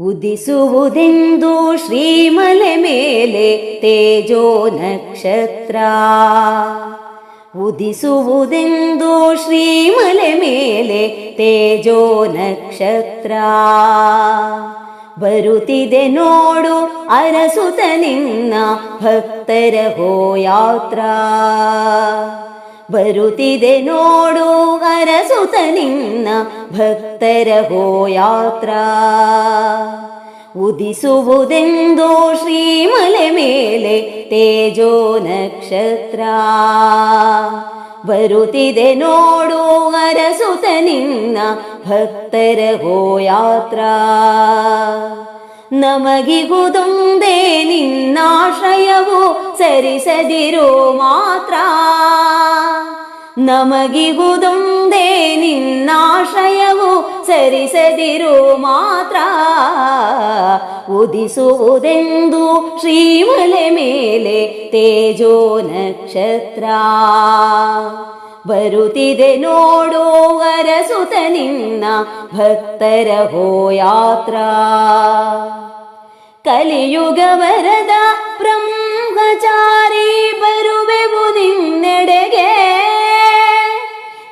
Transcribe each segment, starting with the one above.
ಉದಿಸುವುದೆಂದು ಶ್ರೀಮಲೆ ಮೇಲೆ ತೇಜೋ ನಕ್ಷತ್ರ. ಉದಿಸುವುದೆಂದು ಶ್ರೀಮಲೆ ಮೇಲೆ ತೇಜೋ ನಕ್ಷತ್ರ. ಬರುತ್ತಿದೆ ನೋಡು ಅರಸುತ ನಿನ್ನ ಭಕ್ತರ ಹೋಯಾತ್ರ. ಬರುತ್ತಿದೆ ನೋಡು ಅರಸುತ ನಿನ್ನ ಭಕ್ತರ ಹೋಯಾತ್ರಾ ಉದಿಸುವುದೆಂದು ಶ್ರೀಮಲೆ ಮೇಲೆ ತೇಜೋ ನಕ್ಷತ್ರ. ಬರುತ್ತಿದೆ ನೋಡು ಅರಸುತ ನಿನ್ನ ಭಕ್ತರ ಹೋಯಾತ್ರ ನಮಗಿಗುದೊಂದೇ ನಿನ್ನಾಶಯವು ಸರಿಸದಿರೋ ಮಾತ್ರ. ನಮಗಿಗುದೊಂದೇ ನಿನ್ನಾಶಯವು ಸರಿಸದಿರೋ ಮಾತ್ರ. ಉದಿಸುವುದೆಂದು ಶ್ರೀಮಲೆ ಮೇಲೆ ತೇಜೋ ನಕ್ಷತ್ರ. ಬರುತ್ತಿದೆ ನೋಡೋ ಅರಸುತ ನಿನ್ನ ಭಕ್ತರ ಹೋಯಾತ್ರ. ಕಲಿಯುಗ ವರದ ಬ್ರಹ್ಮಚಾರಿ ಬರುವೆವು ನಿನ್ನೆಡೆಗೆ.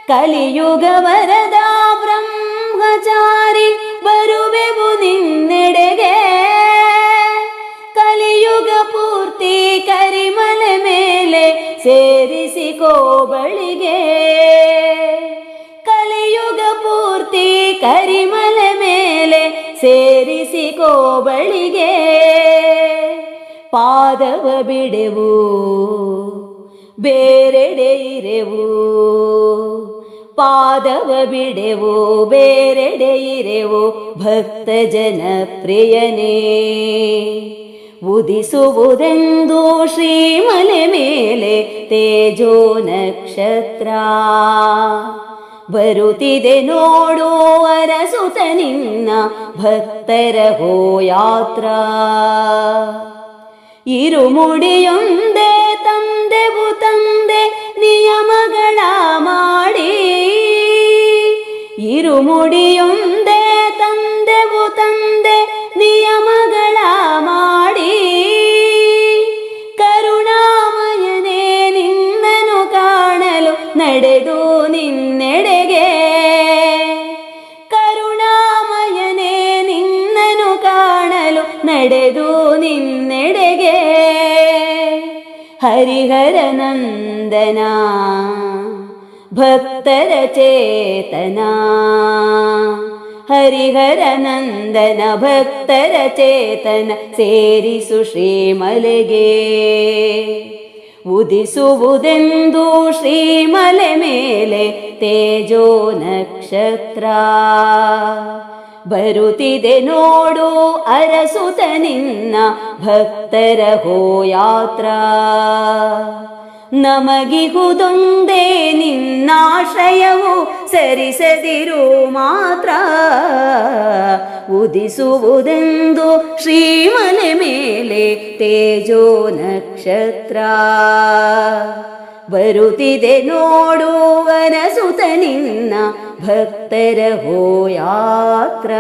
ಕಲಿಯುಗ ವರದ ಬ್ರಹ್ಮಚಾರಿ ಬರುವೆವು ನಿನ್ನೆಡೆಗೆ. ಕಲಿಯುಗ ಪೂರ್ತಿ ಕರಿಮಲೆ ಮೇಲೆ ಸೇರಿಸಿಕೋ ಬಳಿಗೆ. ಮೇಲೆ ಕೋಬಳಿಗೆ ಬಳಿಗೆ ಪಾದವ ಬಿಡೆವು, ಬೇರೆಡೆ ಇರೆವು. ಪಾದವ ಬಿಡೆವು, ಬೇರೆಡೆ ಇರೆವು. ಭಕ್ತ ಜನ ಪ್ರಿಯನೇ ಉದಿಸುವುದೆಂದು ಶ್ರೀಮಲೆ ಮೇಲೆ ತೇಜೋ ನಕ್ಷತ್ರ. ಬರುತ್ತಿದೆ ನೋಡು ಅರಸುತ ನಿನ್ನ ಭಕ್ತರ ಹೋಯಾತ್ರ ಇರುಮುಡಿಯೊಂದೇ ನಡೆದು ನಿನ್ನೆಡೆಗೆ ಹರಿಹರ ನಂದನ ಭಕ್ತರ ಚೇತನ ಹರಿಹರ ನಂದನ ಭಕ್ತರ ಚೇತನ ಸೇರಿಸು ಶ್ರೀಮಲೆಗೆ ಉದಿಸುವುದೆಂದು ಶ್ರೀಮಲೆ ಮೇಲೆ ತೇಜೋ ನಕ್ಷತ್ರ ಬರುತ್ತಿದೆ ನೋಡು ಅರಸುತ ನಿನ್ನ ಭಕ್ತರ ಹೋಯಾತ್ರ. ನಮಗಿಹುದೊಂದೇ ನಿನ್ನಾಶ್ರಯವು ಸರಿಸದಿರು ಮಾತ್ರ. ಉದಿಸುವುದೆಂದು ಶ್ರೀಮನೆ ಮೇಲೆ ತೇಜೋ ನಕ್ಷತ್ರ. ಬರುತ್ತಿದೆ ನೋಡು ಸುತ ನಿನ್ನ ಭಕ್ತರ ಹೋಯಾತ್ರ